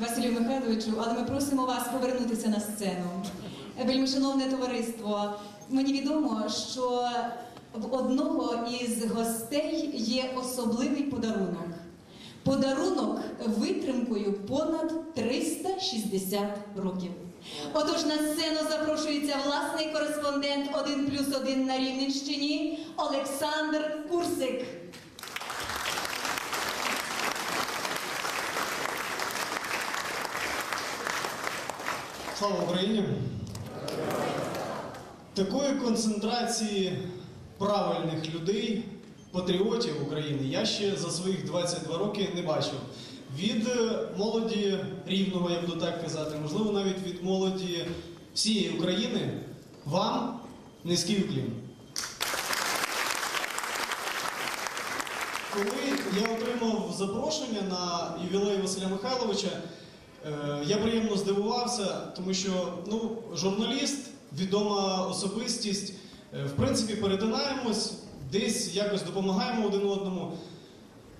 Василю Михайловичу, але ми просимо вас повернутися на сцену. Вельми шановне товариство, мені відомо, що в одного із гостей є особливий подарунок. Подарунок витримкою понад 360 років. Отож на сцену запрошується власний кореспондент 1 плюс 1 на Рівненщині Олександр Курсик. Слава Україні! Такої концентрації правильних людей, патріотів України, я ще за своїх 22 роки не бачив. Від е, молоді рівного, я буду так казати, можливо, навіть від молоді всієї України, вам низький уклін. Коли я отримав запрошення на ювілей Василя Михайловича, я приємно здивувався, тому що ну, журналіст, відома особистість, е, в принципі, перетинаємось, десь якось допомагаємо один одному.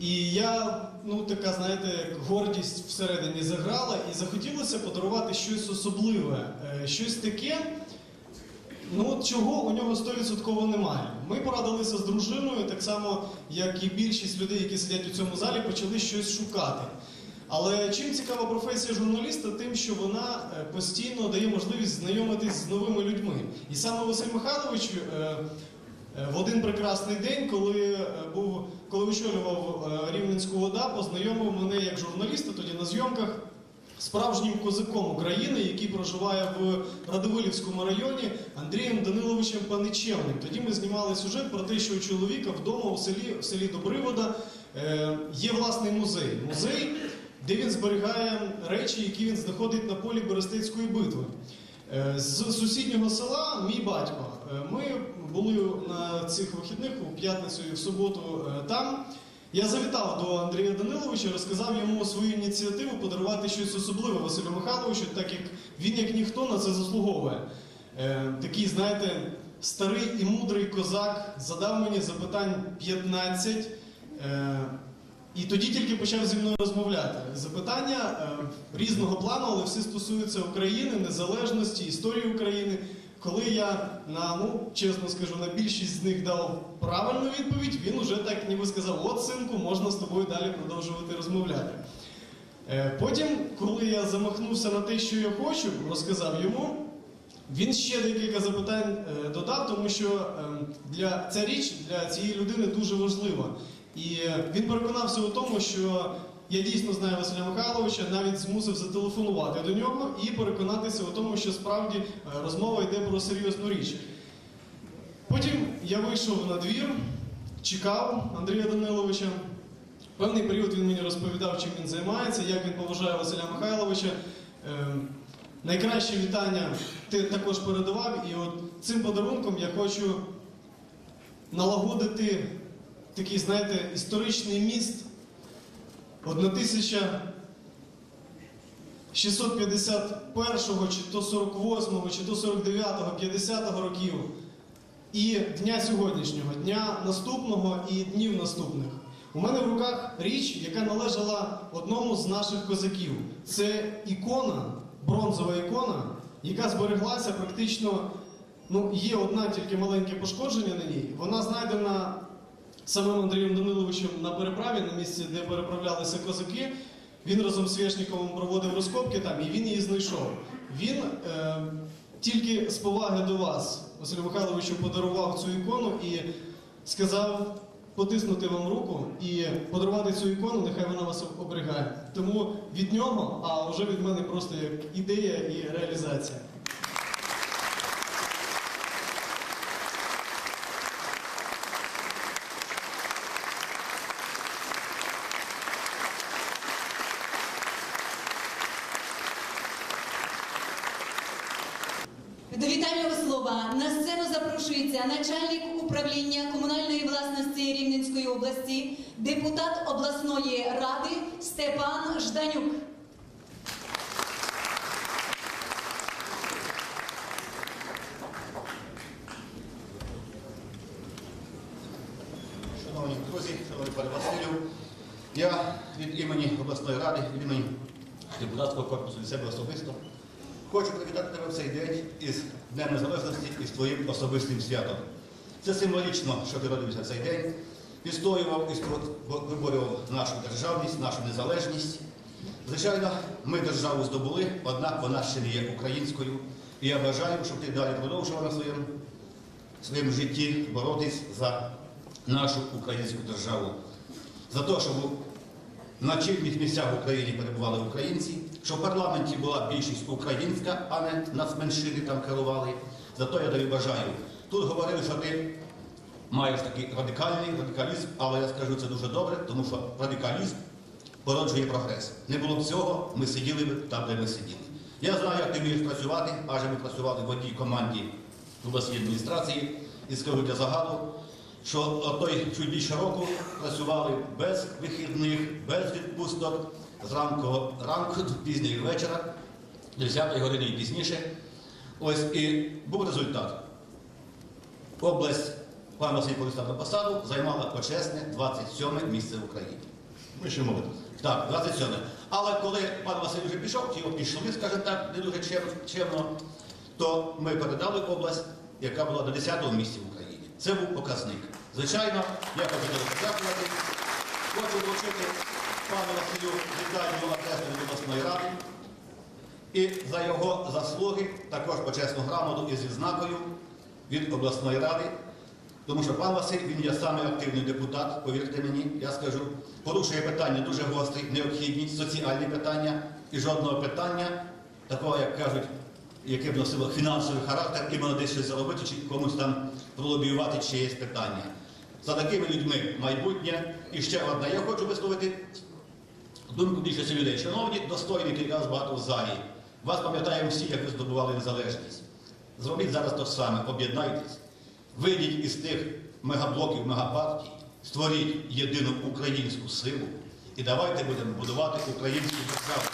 І я, ну така, знаєте, гордість всередині заграла, і захотілося подарувати щось особливе, е, щось таке, Ну, чого у нього 100% немає. Ми порадилися з дружиною, так само, як і більшість людей, які сидять у цьому залі, почали щось шукати. Але чим цікава професія журналіста, тим, що вона е, постійно дає можливість знайомитись з новими людьми. І саме Василь Михайлович е, е, в один прекрасний день, коли був, коли очолював Рівненську ОДА, познайомив мене як журналіста тоді на зйомках справжнім козаком України, який проживає в Радивилівському районі Андрієм Даниловичем Паничевним. Тоді ми знімали сюжет про те, що у чоловіка вдома у селі, в селі Добривода е, є власний музей. Музей, де він зберігає речі, які він знаходить на полі Берестецької битви. Е, З сусіднього села мій батько. Е, Ми були на цих вихідних у п'ятницю і в суботу е, там. Я завітав до Андрія Даниловича, розказав йому свою ініціативу подарувати щось особливе Василю Михайловичу, так як він, як ніхто, на це заслуговує. Такий, знаєте, старий і мудрий козак задав мені запитань 15. І тоді тільки почав зі мною розмовляти. Запитання е, різного плану, але всі стосуються України, незалежності, історії України. Коли я на, ну, чесно скажу, на більшість з них дав правильну відповідь, він уже так ніби сказав: от, синку, можна з тобою далі продовжувати розмовляти. Е, Потім, коли я замахнувся на те, що я хочу, розказав йому, він ще декілька запитань е, додав, тому що е, для ця річ для цієї людини дуже важлива. І він переконався у тому, що я дійсно знаю Василя Михайловича, навіть змусив зателефонувати до нього і переконатися у тому, що справді е, розмова йде про серйозну річ. Потім я вийшов на двір, чекав Андрія Даниловича. Певний період він мені розповідав, чим він займається, як він поважає Василя Михайловича. Ем, Найкраще вітання ти також передавав. І от цим подарунком я хочу налагодити такий, знаєте, історичний міст 1651 чи то 48-го, чи то 49-го, 50-го років і дня сьогоднішнього, дня наступного і днів наступних. У мене в руках річ, яка належала одному з наших козаків. Це ікона, бронзова ікона, яка збереглася практично. Ну, є одна тільки маленьке пошкодження на ній. Вона знайдена самим Андрієм Даниловичем на переправі, на місці, де переправлялися козаки. Він разом з Свєшніковим проводив розкопки там, і він її знайшов. Він е, тільки з поваги до вас, Василю Михайловичу, подарував цю ікону і сказав потиснути вам руку і подарувати цю ікону, нехай вона вас оберігає. Тому від нього, а вже від мене просто як ідея і реалізація. До вітального слова на сцену запрошується начальник управління комунальної власності Рівненської області, депутат обласної ради Степан Жданюк. Шановні друзі, шановний пане Василю, я від імені обласної ради, від імені депутатського корпусу від себе особисто. Хочу привітати тебе в цей день із Днем Незалежності і з твоїм особистим святом. Це символічно, що ти родився в цей день, відстоював і виборював нашу державність, нашу незалежність. Звичайно, ми державу здобули, однак вона ще не є українською. І я бажаю, щоб ти далі продовжував на своєму, своєму житті боротись за нашу українську державу. За те, щоб на чільних місцях в Україні перебували українці, що в парламенті була більшість українська, а не нацменшини там керували. Зато я тобі бажаю. Тут говорили, що ти маєш такий радикальний радикалізм, але я скажу це дуже добре, тому що радикалізм породжує прогрес. Не було б цього, ми сиділи б там, де ми сиділи. Я знаю, як ти вмієш працювати, адже ми працювали в одній команді обласній адміністрації і скажу для загалу, що той чуть більше року працювали без вихідних, без відпусток з ранку, ранку до пізнього вечора, до 10 години і пізніше. Ось і був результат. Область, пан Василь Полістав на посаду, займала почесне 27 місце в Україні. Ми ще молоді. Так, 27. Але коли пан Василь вже пішов, його пішли, скажімо так, не дуже чемно, то ми передали область, яка була на 10-му місці в Україні. Це був показник. Звичайно, я хочу тебе подякувати. Хочу вручити пану Василю вітальну адресу від обласної ради. І за його заслуги також почесну грамоту із відзнакою від обласної ради. Тому що пан Василь, він є самий активний депутат, повірте мені, я скажу, порушує питання дуже гострі, необхідні, соціальні питання і жодного питання, такого, як кажуть, яке б носило фінансовий характер, іменно десь щось заробити, чи комусь там пролобіювати чиєсь питання. За такими людьми майбутнє. І ще одне, я хочу висловити думку більшості людей. Шановні достойники, якраз багато в залі, вас пам'ятаємо всі, як ви здобували незалежність. Зробіть зараз те саме, об'єднайтесь, вийдіть із тих мегаблоків, мегапартій, створіть єдину українську силу і давайте будемо будувати українську державу.